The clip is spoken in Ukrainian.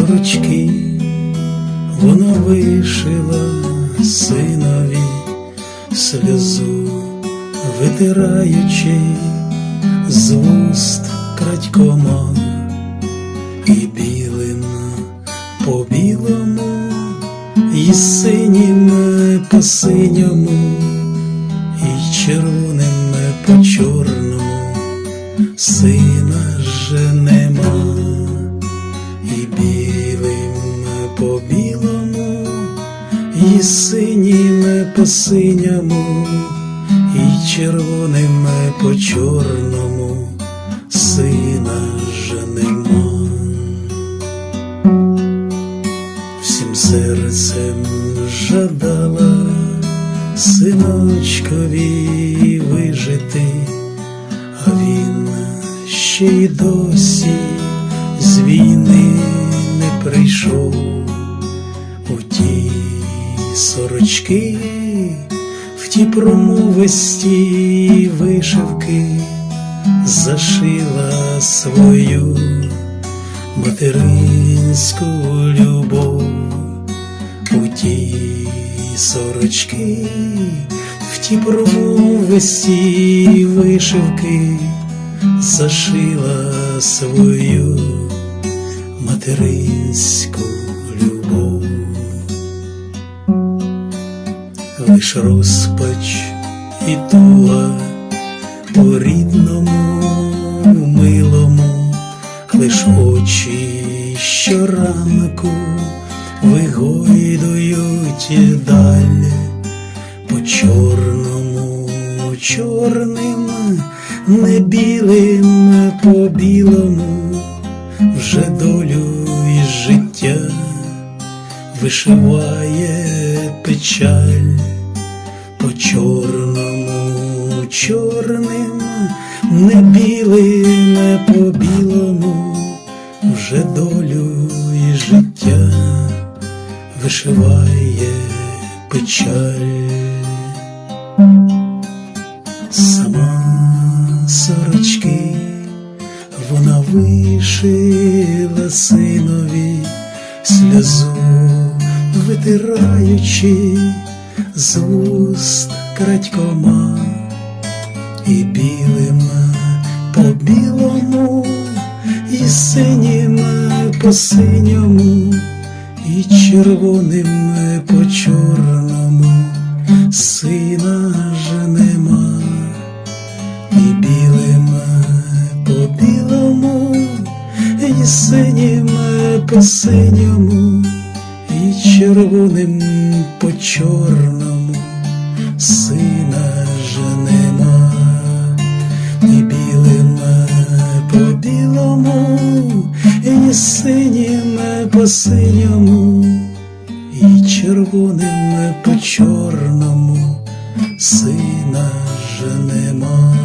сорочки вона вишила синові сльозу, витираючи з вуст крадькома і білим по білому, і синім по синьому, і червоним по чорному, сина же і синім по синьому, і червоним по чорному, сина же нема. Всім серцем жадала синочкові вижити, а він ще й досі з війни не прийшов у ті сорочки, в ті промовисті вишивки зашила свою материнську любов. У ті сорочки, в ті промовисті вишивки зашила свою материнську Лиш розпач і туга по рідному милому, лиш очі щоранку вигойдують даль по чорному, чорним, не білим по білому, вже долю і життя вишиває печаль чорному, чорним, не білим по білому, вже долю і життя вишиває печаль. Сама сорочки вона вишила синові сльозу, витираючи з вуст крадькома і білим по білому, і синім по синьому, і червоним по чорному, сина ж нема, і білим по білому, і синім по синьому, і червоним чорному сина же нема, ні білим по білому, і ні синім по синьому, і червоним по чорному сина же нема.